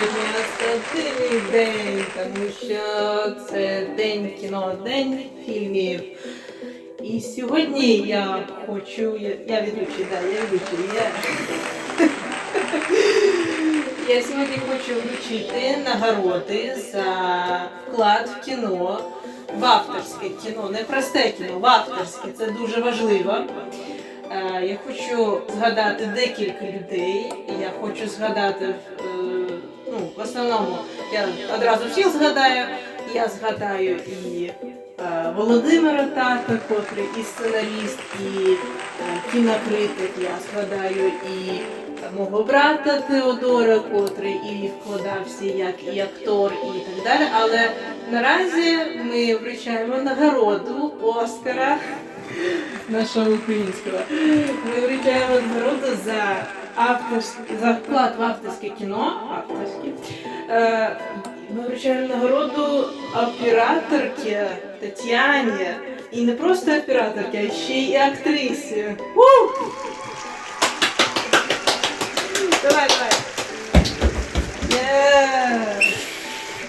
Сьогодні особливий день, тому що це день кіно, день фільмів. І сьогодні я хочу, я, я ведучий, да, я ведучий, я. Я сьогодні хочу вручити нагороди за вклад в кіно, в авторське кіно, не просте кіно, в авторське, це дуже важливо. Е, я хочу згадати декілька людей. Я хочу згадати е, в основному я одразу всіх згадаю. Я згадаю і е, Володимира Тата, котрий і сценаріст, і е, кінокритик. Я згадаю і мого брата Теодора, котрий і вкладався як і актор, і так далі. Але наразі ми вручаємо нагороду Оскара нашого українського. Ми вручаємо нагороду за авторське за вклад в авторське кіно. Авторське. Е, Ми вручаємо нагороду операторці Тетяні. І не просто операторці, а ще й актрисі. У! Давай, давай.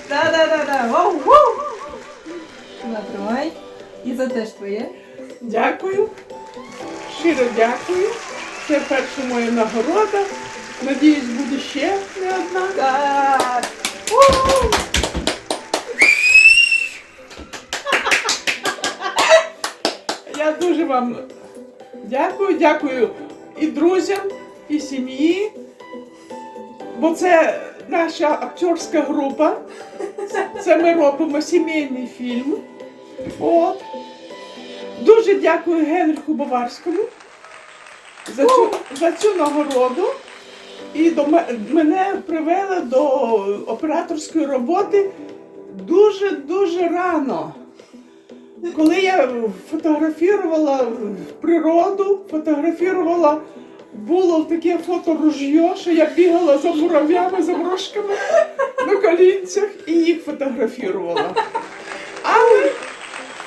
Да-да-да-да. Натримай. І за теж твоє. Дякую. Щиро дякую. Це перша моя нагорода. Надіюсь, буде ще не одна. Так. Я дуже вам дякую, дякую і друзям, і сім'ї, бо це наша акторська група. Це ми робимо сімейний фільм. От. Дуже дякую Генриху Баварському за цю, за цю нагороду. І до мене привели до операторської роботи дуже-дуже рано. Коли я фотографувала природу, фотографувала, було таке фоторужьо, що я бігала за мурав'ями, за мрошками на колінцях і їх фотографувала. Але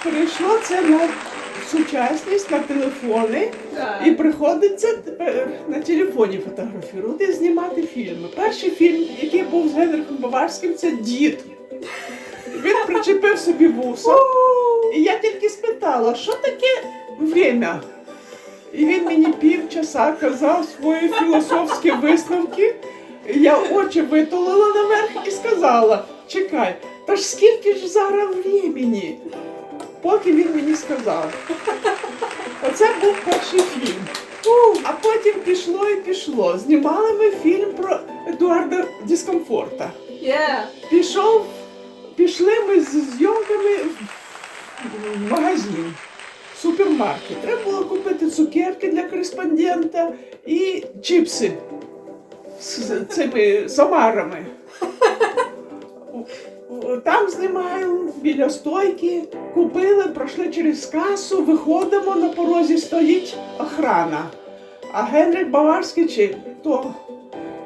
перейшло це на сучасність, на телефони. І приходиться тепер на телефоні фотографувати, знімати фільми. Перший фільм, який був з Генрихом Баварським, це дід. Він причепив собі вуса. І я тільки спитала, що таке время? І він мені півчаса казав свої філософські висновки. Я очі витулила наверх і сказала: чекай, та ж скільки ж зараз времени? Поки він мені сказав. Оце був перший фільм. А потім пішло і пішло. Знімали ми фільм про Едуарда Дискомфорта. Є. Пішов, пішли ми з зйомками в магазин, в супермаркет. Треба було купити цукерки для кореспондента і чіпси з цими самарами. Там знімаємо біля стойки, купили, пройшли через касу, виходимо, на порозі стоїть охрана. А Генрих Баварський чи то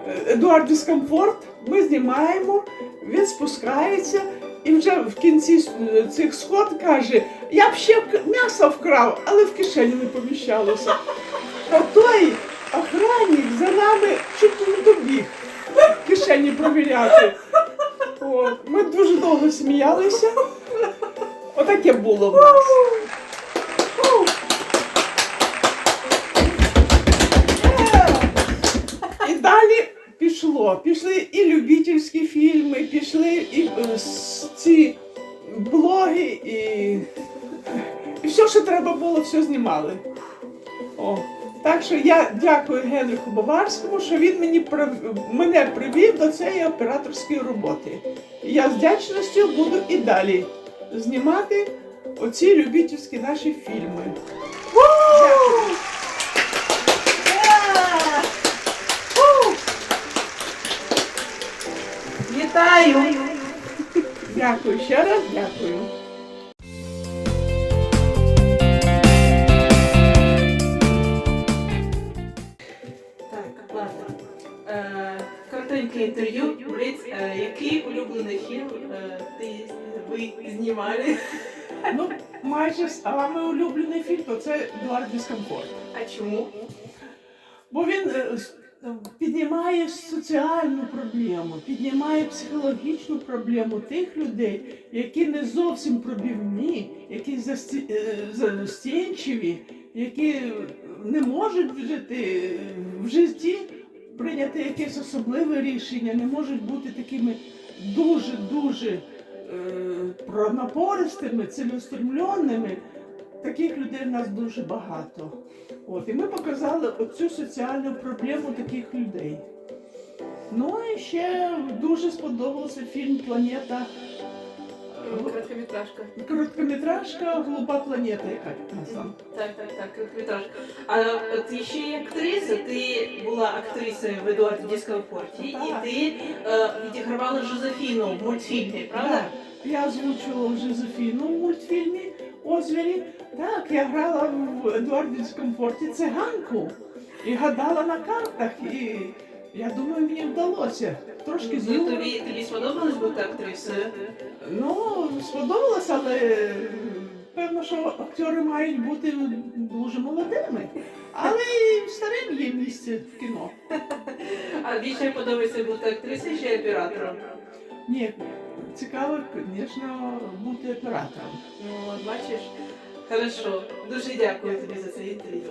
е, Едуард Дискомфорт, ми знімаємо, він спускається і вже в кінці цих сход каже: я б ще м'ясо вкрав, але в кишені не поміщалося. А той охранник за нами чуть не добіг кишені провіряти. Довго сміялися. Отаке було. І далі пішло. Пішли і любительські фільми, пішли і е, ці блоги, і, і все, що треба було, все знімали. О. Так що я дякую Генриху Баварському, що він мені мене привів до цієї операторської роботи. І я з вдячністю буду і далі знімати оці любительські наші фільми. Вітаю! Дякую ще раз, дякую. Інтерв'ю. Блиц, е, який улюблений фільм е, ти ви знімали? Ну, майже саме улюблений фільм, то це Едуард Дискомфорт. А чому? Бо він е, піднімає соціальну проблему, піднімає психологічну проблему тих людей, які не зовсім пробівні, які засті- застінчиві, які не можуть жити в житті, прийняти якесь особливе рішення, не можуть бути такими дуже-дуже е, пронапористими, цілеустремленими. Таких людей в нас дуже багато. От, і ми показали оцю соціальну проблему таких людей. Ну і ще дуже сподобався фільм Планета. Е, Короткометражка. Короткометражка Голуба планета, яка там. Так, так, так, короткометражка. А ти ще й актриса, ти була актрисою в Едуардівському порті, Так. і ти е, відігравала Жозефіну в мультфільмі, правда? Я озвучувала Жозефіну в мультфільмі Озвірі. Так, я грала в Едуардівському форті циганку і гадала на картах. І я думаю, мені вдалося. Трошки Ну, тобі, тобі сподобалось бути актрисою? Ну, сподобалось, але певно, що актори мають бути дуже молодими. Але і старим є місце в кіно. А більше подобається бути актрисою чи оператором? Ні, цікаво, звісно, бути оператором. Ну, от бачиш. Хорошо. Дуже дякую тобі за це інтерв'ю.